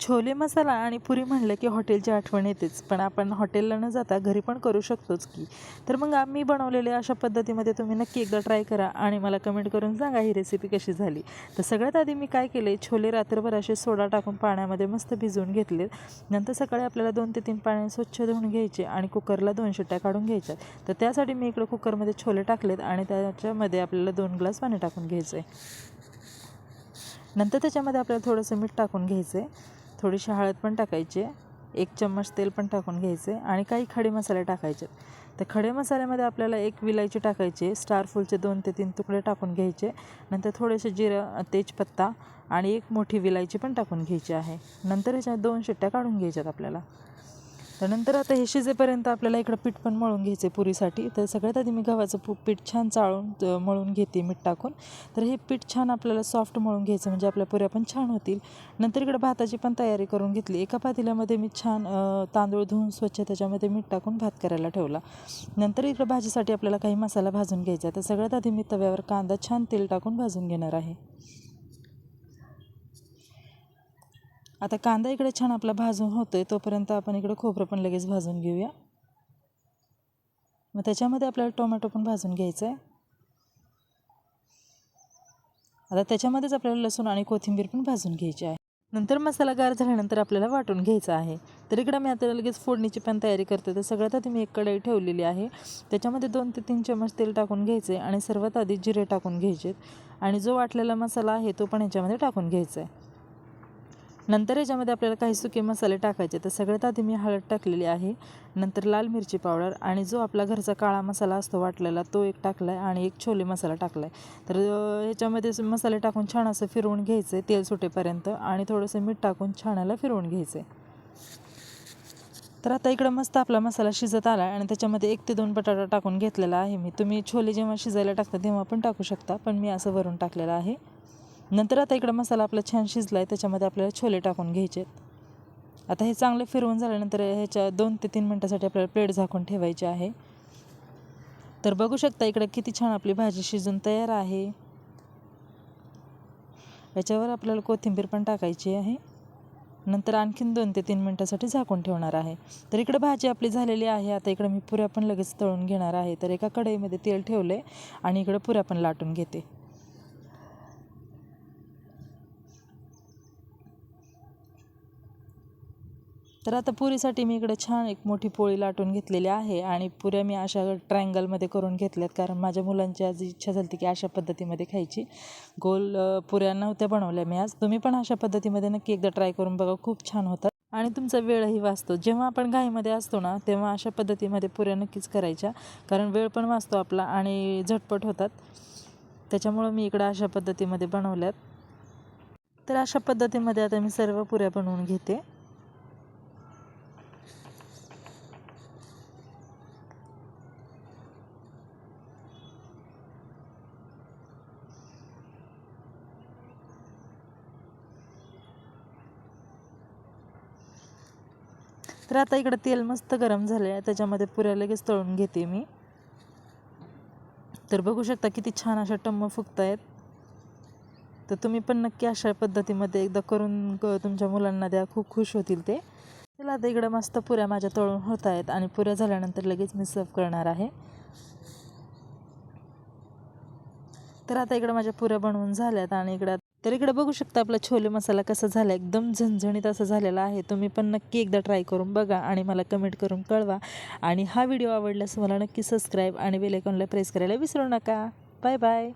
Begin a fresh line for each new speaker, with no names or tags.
छोले मसाला आणि पुरी म्हणलं की हॉटेलची आठवण येतेच. पण आपण हॉटेलला न जाता घरी पण करू शकतोच की. तर मग आम्ही बनवलेले अशा पद्धतीमध्ये तुम्ही नक्की एकदा ट्राय करा आणि मला कमेंट करून सांगा ही रेसिपी कशी झाली. तर सगळ्यात आधी मी काय केले छोले रात्रभर असे सोडा टाकून पाण्यामध्ये मस्त भिजवून घेतले. नंतर सकाळी आपल्याला दोन ते तीन पाणी स्वच्छ धुवून घ्यायचे आणि कुकरला दोन शिट्ट्या काढून घ्यायच्या. तर त्यासाठी मी इकडं कुकरमध्ये छोले टाकलेत आणि त्याच्यामध्ये आपल्याला दोन ग्लास पाणी टाकून घ्यायचं आहे नंतर त्याच्यामध्ये आपल्याला थोडंसं मीठ टाकून घ्यायचं आहे थोडीशी हळद पण टाकायची एक चम्मच तेल पण टाकून घ्यायचे आणि काही खडे मसाले टाकायचे. तर खडे मसाल्यामध्ये आपल्याला एक विलायची टाकायची स्टारफुलचे दोन ते तीन तुकडे टाकून घ्यायचे नंतर थोडेसे जिरं तेजपत्ता आणि एक मोठी विलायची पण टाकून घ्यायची आहे. नंतर ह्याच्या दोन शिट्ट्या काढून घ्यायच्यात आपल्याला. तर नंतर आता हे शिजेपर्यंत आपल्याला इकडं पीठ पण मळून घ्यायचे पुरीसाठी. तर सगळ्यात आधी मी गव्हाचं पू पीठ छान चाळून मळून घेते मीठ टाकून. तर हे पीठ छान आपल्याला सॉफ्ट मळून घ्यायचं म्हणजे आपल्या पुऱ्या पण छान होतील. नंतर इकडं भाताची पण तयारी करून घेतली. एका पातेल्यामध्ये मी छान तांदूळ धुवून स्वच्छ त्याच्यामध्ये मीठ टाकून भात करायला ठेवला. नंतर इकडं भाजीसाठी आपल्याला काही मसाला भाजून घ्यायचा तर सगळ्यात आधी मी तव्यावर कांदा छान तेल टाकून भाजून घेणार आहे. आता कांदा इकडे छान आपला भाजून होतो आहे तोपर्यंत आपण इकडे खोबरं पण लगेच भाजून घेऊया. मग त्याच्यामध्ये आपल्याला टोमॅटो पण भाजून घ्यायचं आहे आता त्याच्यामध्येच आपल्याला लसूण आणि कोथिंबीर पण भाजून घ्यायची आहे. नंतर मसाला गार झाल्यानंतर आपल्याला वाटून घ्यायचा आहे. तर इकडं मी आता लगेच फोडणीची पण तयारी करते. तर सगळ्यात आधी मी एक कढई ठेवलेली आहे. त्याच्यामध्ये दोन ते तीन चमच तेल टाकून घ्यायचे आणि सर्वात आधी जिरे टाकून घ्यायचे आणि जो वाटलेला मसाला आहे तो पण ह्याच्यामध्ये टाकून घ्यायचा आहे नंतर याच्यामध्ये आपल्याला काही सुके मसाले टाकायचे तर सगळ्यात आधी मी हळद टाकलेली आहे. नंतर लाल मिरची पावडर आणि जो आपला घरचा काळा मसाला असतो वाटलेला तो एक टाकला आहे आणि एक छोले मसाला टाकला आहे तर ह्याच्यामध्ये मसाले टाकून छान असं फिरवून घ्यायचं आहे तेल सुटेपर्यंत आणि थोडंसं मीठ टाकून छान याला फिरवून घ्यायचं आहे तर आता इकडं मस्त आपला मसाला शिजत आला आणि त्याच्यामध्ये एक ते दोन बटाटा टाकून घेतलेला आहे मी. तुम्ही छोले जेव्हा शिजायला टाकता तेव्हा पण टाकू शकता पण मी असं वरून टाकलेलं आहे. नंतर आता इकडं मसाला आपला छान शिजला आहे त्याच्यामध्ये आपल्याला छोले टाकून घ्यायचे आता हे चांगले फिरवून झाल्यानंतर ह्याच्या दोन ते तीन मिनटासाठी आपल्याला प्लेट झाकून ठेवायची आहे. तर बघू शकता इकडे किती छान आपली भाजी शिजून तयार आहे. याच्यावर आपल्याला कोथिंबीर पण टाकायची आहे. नंतर आणखीन दोन ते तीन मिनटासाठी झाकून ठेवणार आहे. तर इकडे भाजी आपली झालेली आहे. आता इकडे मी पुऱ्या पण लगेच तळून घेणार आहे. तर एका कढईमध्ये तेल ठेवले आणि इकडे पुऱ्या पण लाटून घेते. तर आता पुरीसाठी मी इकडे छान एक मोठी पोळी लाटून घेतलेली आहे आणि पुऱ्या मी अशा ट्रँगलमध्ये करून घेतल्यात. कारण माझ्या मुलांची आज इच्छा झाली की अशा पद्धतीमध्ये खायची. गोल पुऱ्या नव्हत्या बनवल्या मी आज. तुम्ही पण अशा पद्धतीमध्ये नक्की एकदा ट्राय करून बघा. खूप छान होतात. आणि तुमचा वेळही वाचतो. जेव्हा आपण घाईमध्ये असतो ना तेव्हा अशा पद्धतीमध्ये पुऱ्या नक्कीच करायच्या. कारण वेळ पण वाचतो आपला आणि झटपट होतात. त्याच्यामुळं मी इकडं अशा पद्धतीमध्ये बनवल्यात. तर अशा पद्धतीमध्ये आता मी सर्व पुऱ्या बनवून घेते. तर आता इकडं तेल मस्त गरम झाले आहे त्याच्यामध्ये पुऱ्या लगेच तळून घेते मी. तर बघू शकता किती छान अशा टम्म फुगत आहेत तर तुम्ही पण नक्की अशा पद्धतीमध्ये एकदा करून क- तुमच्या मुलांना द्या. खूप खुश होतील ते. चला आता इकडं मस्त पुऱ्या माझ्या तळून होत आहेत आणि पुऱ्या झाल्यानंतर लगेच मी सर्व करणार आहे. तर आता इकडं माझ्या पुऱ्या बनवून झाल्यात आणि इकडं तर इकडे बघू शकता आपला छोले मसाला कसा झाला. एकदम झणझणीत असा झालेला आहे. तुम्ही पण नक्की एकदा ट्राय करून बघा आणि मला कमेंट करून कळवा. आणि हा व्हिडिओ आवडल्यास मला नक्की सबस्क्राईब आणि बेलेकॉनला प्रेस करायला विसरू नका. Bye bye